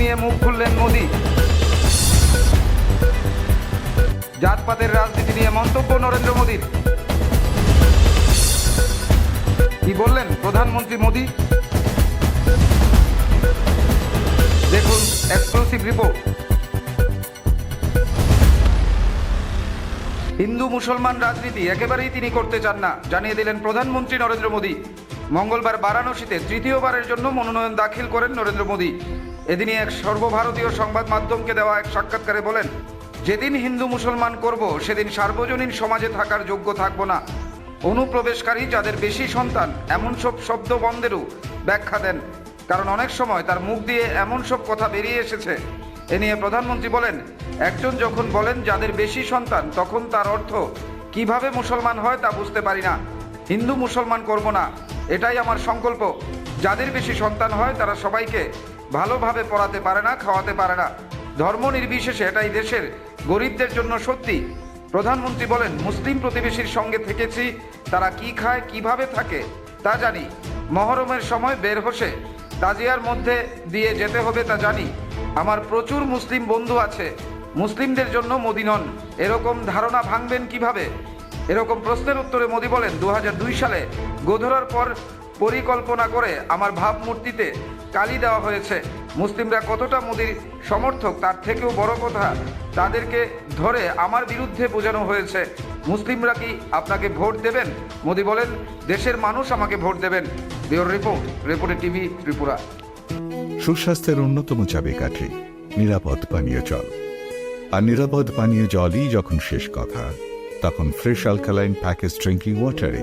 নিয়ে মুখ খুললেন মোদী। জাতপাতের রাজনীতি নিয়ে মন্তব্য নরেন্দ্র মোদীর। কি বললেন প্রধানমন্ত্রী মোদী? দেখুন এক্সক্লুসিভ রিপোর্ট হিন্দু মুসলমান রাজনীতি একেবারেই তিনি করতে চান না, জানিয়ে দিলেন প্রধানমন্ত্রী নরেন্দ্র মোদী। মঙ্গলবার বারাণসীতে তৃতীয়বারের জন্য মনোনয়ন দাখিল করেন নরেন্দ্র মোদী। এদিনই এক সর্বভারতীয় সংবাদ মাধ্যমকে দেওয়া এক সাক্ষাৎকারে বলেন, যেদিন হিন্দু মুসলমান করব, সেদিন সার্বজনীন সমাজে থাকার যোগ্য থাকব না। অনুপ্রবেশকারী যাদের বেশি সন্তান, এমন সব শব্দ বন্ধেরও ব্যাখ্যা দেন। কারণ অনেক সময় তার মুখ দিয়ে এমন সব কথা বেরিয়ে এসেছে। এ নিয়ে প্রধানমন্ত্রী বলেন, একজন যখন বলেন যাদের বেশি সন্তান, তখন তার অর্থ কীভাবে মুসলমান হয় তা বুঝতে পারি না। হিন্দু মুসলমান করব না। এটাই আমার সংকল্প। যাদের বেশি সন্তান হয়, তারা সবাইকে ভালোভাবে পড়াতে পারে না, খাওয়াতে পারে না। ধর্ম নির্বিশেষে এটাই দেশের গরিবদের জন্য সত্যি। প্রধানমন্ত্রী বলেন, মুসলিম প্রতিবেশীর সঙ্গে থেকেছি, তারা কি খায়, কীভাবে থাকে, তা জানি। মহরমের সময় বের হোসে, তাজিয়ার মধ্যে দিয়ে যেতে হবে তা জানি। আমার প্রচুর মুসলিম বন্ধু আছে, মুসলিমদের জন্য মোদি নন। এরকম ধারণা ভাঙবেন কীভাবে? এরকম প্রশ্নের উত্তরে মোদি বলেন দু হাজার দুই সালে গোধরার পর পরিকল্পনা করে আমার ভাবমূর্তিতে কালি দেওয়া হয়েছে। মুসলিমরা কতটা মোদির সমর্থক তার থেকেও বড় কথা, তাদেরকে ধরে আমার বিরুদ্ধে বোঝানো হয়েছে। মুসলিমরা কি আপনাকে ভোট দেবেন? মোদি বলেন, দেশের মানুষ আমাকে ভোট দেবেন। বিওর রিপোর্ট, রিপোর্টে টিভি ত্রিপুরা। সুস্বাস্থ্যের অন্যতম চাবিকাঠি, নিরাপদ পানীয় জল। আর নিরাপদ পানীয় জলই যখন শেষ কথা, তখন ফ্রেশ অ্যালকালাইন প্যাকেজ ড্রিঙ্কিং ওয়াটারে